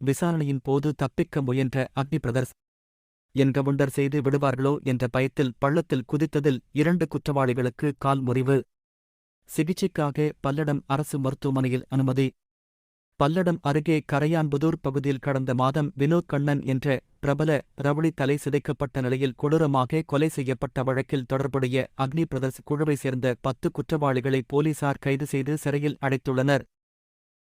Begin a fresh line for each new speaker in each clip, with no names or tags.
விசாரணையின் போது தப்பிக்க முயன்ற அக்னி பிரதர்ஸ். என்கவுண்டர் செய்து விடுவார்களோ என்ற பயத்தில் பள்ளத்தில் குதித்ததில் இரண்டு குற்றவாளிகளுக்கு கால் முறிவு. சிகிச்சைக்காக பல்லடம் அரசு மருத்துவமனையில் அனுமதி. பல்லடம் அருகே கரையான்புதூர் பகுதியில் கடந்த மாதம் வினோத் கண்ணன் என்ற பிரபல ரவுளி தலை சிதைக்கப்பட்ட நிலையில் கொடூரமாக கொலை செய்யப்பட்ட வழக்கில் தொடர்புடைய அக்னி பிரதர்ஸ் குழுவைச் சேர்ந்த பத்து குற்றவாளிகளை போலீசார் கைது செய்து சிறையில் அடைத்துள்ளனர்.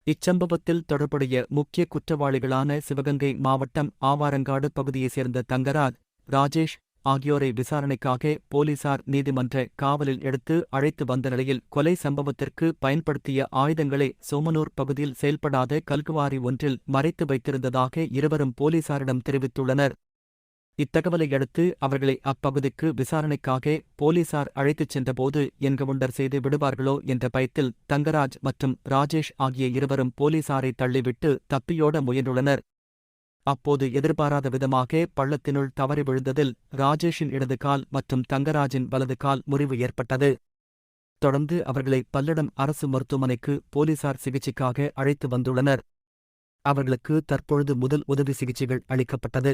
இச்சம்பவத்தில் தொடர்புடைய முக்கிய குற்றவாளிகளான சிவகங்கை மாவட்டம் ஆவாரங்காடு பகுதியைச் சேர்ந்த தங்கராஜ் ராஜேஷ் ஆகியோரை விசாரணைக்காக போலீசார் நீதிமன்ற காவலில் எடுத்து அழைத்து வந்த நிலையில் கொலை சம்பவத்திற்கு பயன்படுத்திய ஆயுதங்களை சோமனூர் பகுதியில் செயல்படாத கல்குவாரி ஒன்றில் மறைத்து வைத்திருந்ததாக இருவரும் போலீசாரிடம் தெரிவித்துள்ளனர். இத்தகவலை அடுத்து அவர்களை அப்பகுதிக்கு விசாரணைக்காக போலீசார் அழைத்துச் சென்றபோது என்கவுண்டர் செய்து விடுவார்களோ என்ற பயத்தில் தங்கராஜ் மற்றும் ராஜேஷ் ஆகிய இருவரும் போலீசாரை தள்ளிவிட்டு தப்பியோட முயன்றுள்ளனர். அப்போது எதிர்பாராத விதமாக பள்ளத்தினுள் தவறி விழுந்ததில் ராஜேஷின் இடது கால் மற்றும் தங்கராஜின் வலது கால் முறிவு ஏற்பட்டது. தொடர்ந்து அவர்களை பல்லடம் அரசு மருத்துவமனைக்கு போலீசார் சிகிச்சைக்காக அழைத்து வந்துள்ளனர். அவர்களுக்கு தற்பொழுது முதல் உதவி சிகிச்சைகள் அளிக்கப்பட்டது.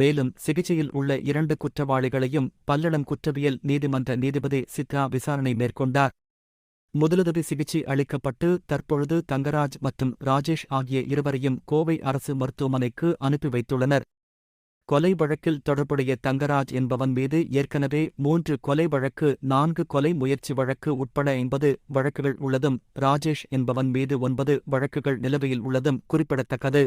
மேலும் சிகிச்சையில் உள்ள இரண்டு குற்றவாளிகளையும் பல்லடம் குற்றவியல் நீதிமன்ற நீதிபதி சித்ரா விசாரணை மேற்கொண்டார். முதலுதவி சிகிச்சை அளிக்கப்பட்டு தற்பொழுது தங்கராஜ் மற்றும் ராஜேஷ் ஆகிய இருவரையும் கோவை அரசு மருத்துவமனைக்கு அனுப்பி வைத்துள்ளனர். கொலை வழக்கில் தொடர்புடைய தங்கராஜ் என்பவன் மீது ஏற்கனவே மூன்று கொலை வழக்கு நான்கு கொலை முயற்சி வழக்கு உட்பட ஐம்பது வழக்குகள் உள்ளதும் ராஜேஷ் என்பவன் மீது ஒன்பது வழக்குகள் நிலுவையில் உள்ளதும் குறிப்பிடத்தக்கது.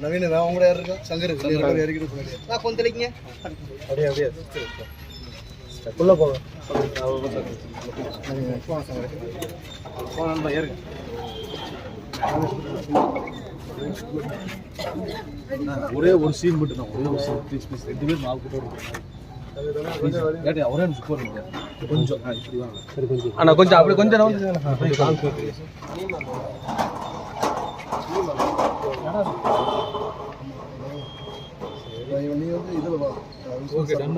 நவீன நான் கூட யார் இருக்கா சங்கர் இருக்கு நீங்க ரெண்டு இறக்கிட்டு போங்க
நான் கொந்தளிங்க
அப்படியே அப்படியே உள்ள போங்க
ஒரே ஒரு சீன் மட்டும் தான் ஒரே ஒரு சீன் ப்ளீஸ் ப்ளீஸ் ரெண்டு பேர் மாவு கிட்ட ஒரே கொஞ்சம். சரி கொஞ்சம்.
அண்ணா கொஞ்சம் அப்படி கொஞ்சம் நவுந்து
நீ வந்து இதுல வா.
Okay done